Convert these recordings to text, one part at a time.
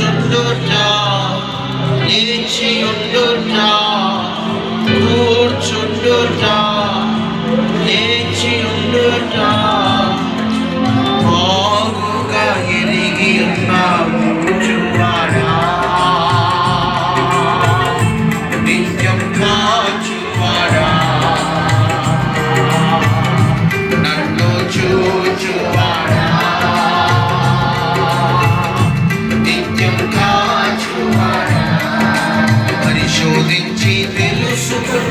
some good dog. శోధించి తెలుసుకో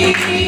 Thank you.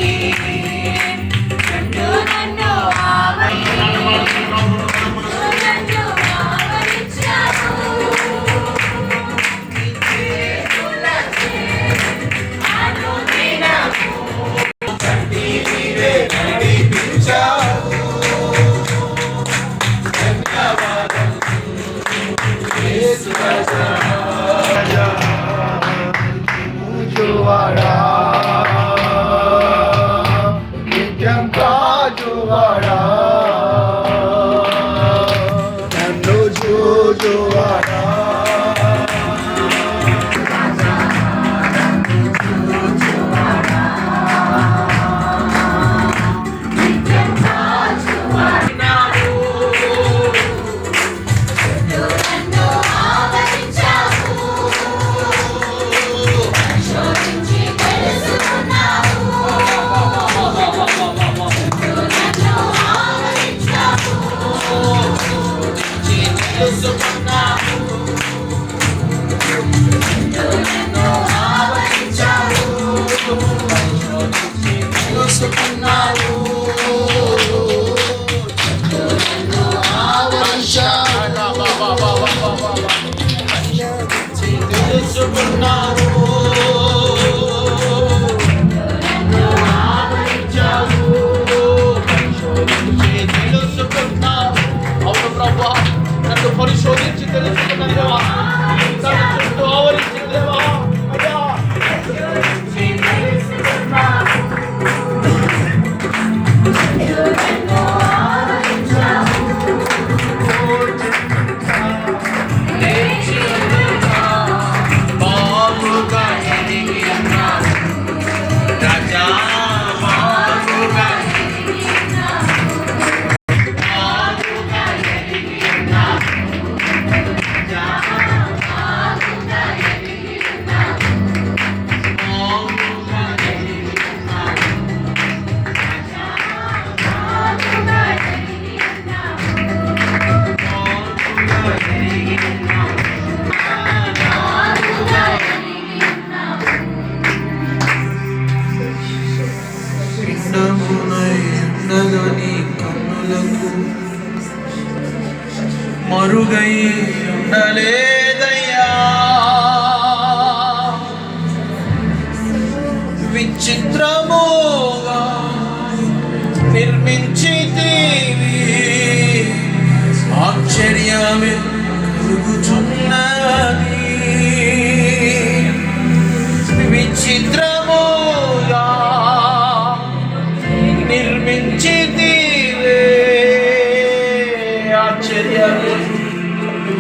Por isso, eu te telefono na minha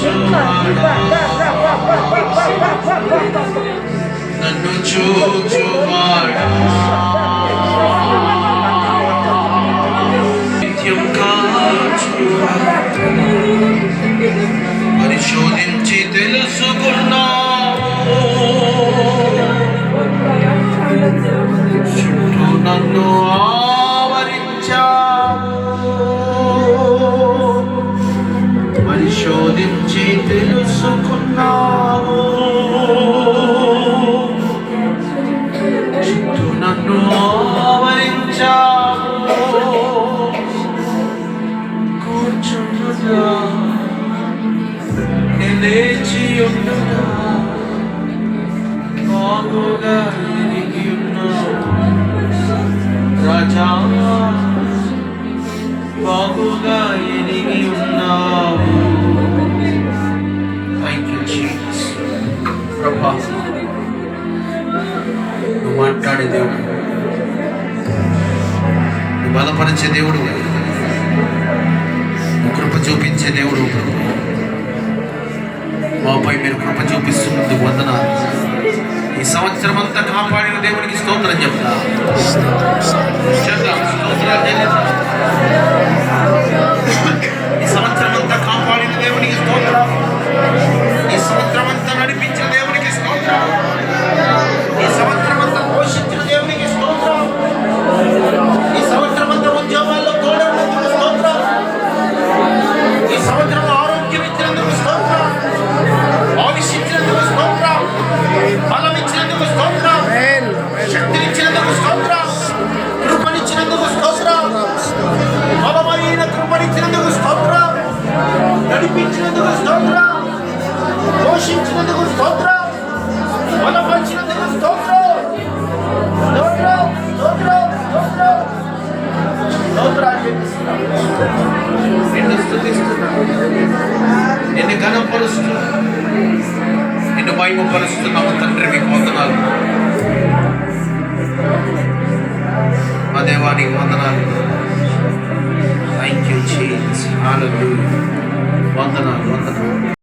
యేసు రాజా ధన్యవాదము నన్ను చూచువాడా బాగుగా ఎదిగి ఉన్నావు. థ్యాంక్ యూ జీసస్ ప్రభా నువ్వు మాట్లాడే దేవుడు. నువ్వు బలపరిచే దేవుడు. నువ్వు కృప చూపించే దేవుడు మాపై మీరు కృప చూపిస్తున్నందుకు వందనాలు. ఈ సంవత్సరం అంతా కాపాడిన దేవునికి స్తోత్రం చెప్తా. స్తోత్రాలు నడిపించినందుకు స్తోత్రం. పోషించినందుకు స్తోత్రం. బలపరిచినందుకు స్తోత్రం. స్తోత్రం స్తోత్రం స్తోత్రం. స్తోత్రాలు చెల్లిస్తున్నాం. నిన్ను స్తుతిస్తున్నాం నిన్ను ఘనపరుస్తున్నాం. నిన్ను మహిమపరుస్తున్నాము తండ్రి మీకు వందనాలు. మా దేవానికి వందనాలు. థ్యాంక్ యూ చీజ్ వందనాలు వందనాలు